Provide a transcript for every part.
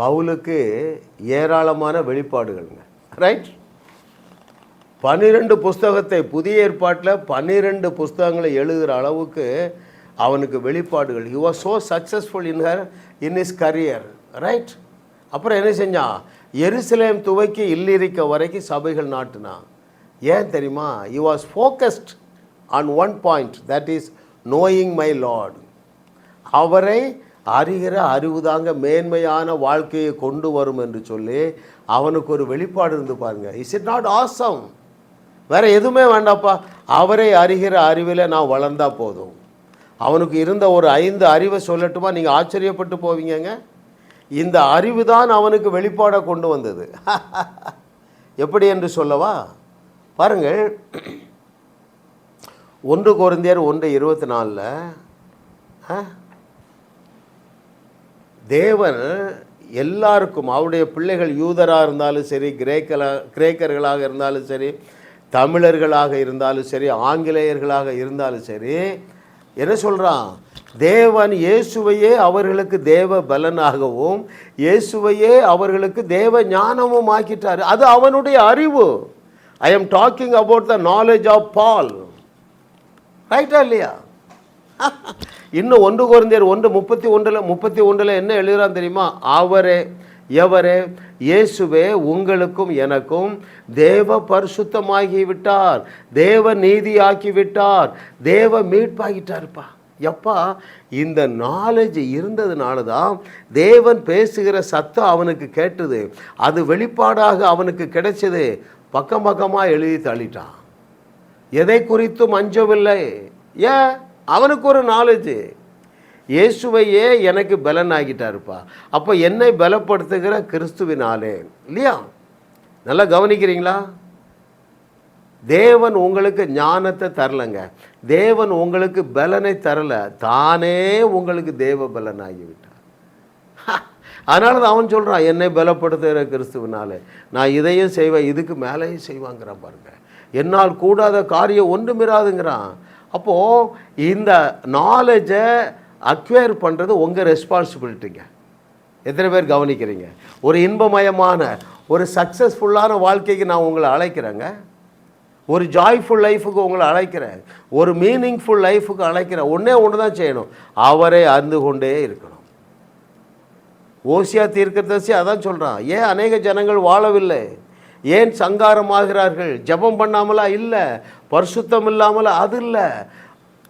பவுலுக்கு ஏராளமான வெளிப்பாடுகள்ங்க. ரைட் பன்னிரெண்டு புஸ்தகத்தை புதிய ஏற்பாட்டில் பன்னிரெண்டு புஸ்தகங்களை எழுதுகிற அளவுக்கு அவனுக்கு வெளிப்பாடுகள். You was so successful in her in is career right அப்புறம் என்ன செஞ்சான் எருசலேம் துவக்கி இல்லிருக்க வரைக்கும் சபைகள் நாட்டுனான் ஏன் தெரியுமா? You was focused on one point that is knowing my lord அவரை அறிகிற அறிவுதாங்க மேன்மையான வாழ்க்கையை கொண்டு வரும் என்று சொல்லி அவனுக்கு ஒரு வெளிப்பாடு இருந்து பாருங்க. இஸ் இட் நாட் ஆசம் வேற எதுவுமே வேண்டாப்பா அவரை அறிகிற அறிவில் நான் வளர்ந்தா போதும். அவனுக்கு இருந்த ஒரு ஐந்து அறிவை சொல்லட்டுமா? நீங்கள் ஆச்சரியப்பட்டு போவீங்கங்க. இந்த அறிவு தான் அவனுக்கு வெளிப்பாடை கொண்டு வந்தது. எப்படி என்று சொல்லவா? பாருங்கள். ஒன்று குறைந்தியர் ஒன்று இருபத்தி நாலில் தேவன் எல்லாருக்கும் அவருடைய பிள்ளைகள் யூதராக இருந்தாலும் சரி கிரேக்கலா கிரேக்கர்களாக இருந்தாலும் சரி தமிழர்களாக இருந்தாலும் சரி ஆங்கிலேயர்களாக இருந்தாலும் சரி என்ன சொல்கிறான் தேவன் இயேசுவையே அவர்களுக்கு தேவ பலனாகவும் இயேசுவையே அவர்களுக்கு தேவ ஞானமும் ஆக்கிட்டார். அது அவனுடைய அறிவு. I am talking about the knowledge of Paul ரைட்டா இல்லையா? இன்னும் ஒன்று குழந்தையர் ஒன்று முப்பத்தி ஒன்றில் முப்பத்தி ஒன்றில் என்ன எழுதுறான் தெரியுமா? அவரே எவரே? இயேசுவே உங்களுக்கும் எனக்கும் தேவ பரிசுத்தமாகி விட்டார் தேவ நீதியாக்கிவிட்டார் தேவ மீட்பாகிட்டாருப்பா. எப்பா இந்த நாலேஜ் இருந்ததுனால தான் தேவன் பேசுகிற சத்தம் அவனுக்கு கேட்டது அது வெளிப்பாடாக அவனுக்கு கிடைச்சது. பக்கம் பக்கமாக எழுதி தள்ளிட்டான். எதை குறித்தும் அஞ்சவில்லை. ஏன்? அவனுக்கு ஒரு நாலேஜ் இயேசுவையே எனக்கு பலன் ஆகிட்டாருப்பா அப்போ என்னை பலப்படுத்துகிற கிறிஸ்துவினாலே. இல்லையா? நல்லா கவனிக்கிறீங்களா? தேவன் உங்களுக்கு ஞானத்தை தரலைங்க. தேவன் உங்களுக்கு பலனை தரலை. தானே உங்களுக்கு தேவ பலன் ஆகிவிட்டார் அதனால தான் அவன் சொல்கிறான் என்னை பலப்படுத்துகிற கிறிஸ்துவினாலே. நான் இதையும் செய்வேன் இதுக்கு மேலேயும் செய்வாங்கிறான் பாருங்க. என்னால் கூடாத காரியம் ஒன்றுமிராதுங்கிறான். அப்போது இந்த நாலேஜை அக்வயர் பண்ணுறது உங்கள் ரெஸ்பான்சிபிலிட்டிங்க எத்தனை பேர் கவனிக்கிறீங்க? ஒரு இன்பமயமான ஒரு சக்ஸஸ்ஃபுல்லான வாழ்க்கைக்கு நான் உங்களை அழைக்கிறேங்க. ஒரு ஜாய்ஃபுல் லைஃபுக்கு உங்களை அழைக்கிறேன். ஒரு மீனிங்ஃபுல் லைஃபுக்கு அழைக்கிறேன். ஒன்றே ஒன்று தான் செய்யணும். அவரை அறிந்து கொண்டே இருக்கணும். ஓசியா தீர்க்கதரிசி அதான் சொல்கிறான் ஏன் அநேக ஜனங்கள் வாழவில்லை? ஏன் சங்காரமாகிறார்கள்? ஜெபம் பண்ணாமலா இல்லை? பரிசுத்தம் இல்லாமலா அது இல்லை.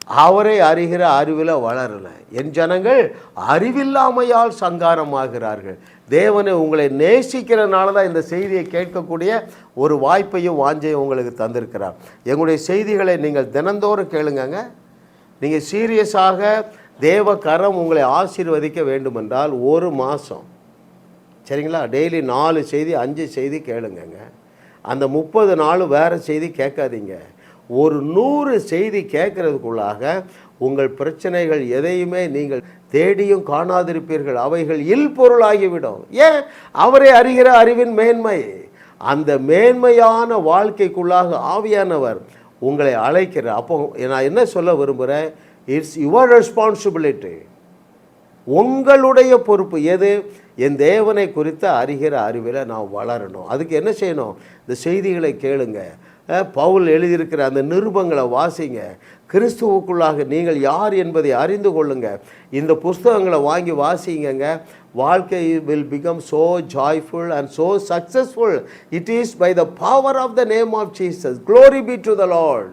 அவரை அறிகிற அறிவில் வளரலை. என் ஜனங்கள் அறிவில்லாமையால் சங்காரமாகிறார்கள். தேவனை உங்களை நேசிக்கிறனால தான் இந்த செய்தியை கேட்கக்கூடிய ஒரு வாய்ப்பையும் வாஞ்சையும் உங்களுக்கு தந்திருக்கிறார். எங்களுடைய செய்திகளை நீங்கள் தினந்தோறும் கேளுங்கங்க. நீங்கள் சீரியஸாக தேவ கரம் உங்களை ஆசீர்வதிக்க வேண்டுமென்றால் ஒரு மாதம் சரிங்களா? டெய்லி நாலு செய்தி அஞ்சு செய்தி கேளுங்கங்க. அந்த முப்பது நாள் வேறு செய்தி கேட்காதீங்க. ஒரு நூறு செய்தி கேட்கறதுக்குள்ளாக உங்கள் பிரச்சனைகள் எதையுமே நீங்கள் தேடியும் காணாதிருப்பீர்கள். அவைகள் இல் பொருளாகிவிடும். ஏன்? அவரை அறிகிற அறிவின் மேன்மை. அந்த மேன்மையான வாழ்க்கைக்குள்ளாக ஆவியானவர் உங்களை அழைக்கிறார். அப்போ நான் என்ன சொல்ல விரும்புகிறேன் இட்ஸ் யுவர் ரெஸ்பான்சிபிலிட்டி உங்களுடைய பொறுப்பு எது? என் தேவனை குறித்த அறிகிற அறிவில் நான் வளரணும். அதுக்கு என்ன செய்யணும்? இந்த செய்திகளை கேளுங்க. பவுல் எழுதியிருக்கிற அந்த நிருபங்களை வாசிங்க. கிறிஸ்துவுக்குள்ளாக நீங்கள் யார் என்பதை அறிந்து கொள்ளுங்க. இந்த புஸ்தகங்களை வாங்கி வாசிங்கங்க. வாழ்க்கை will become so joyful and so successful it is by the power of the name of Jesus glory be to the lord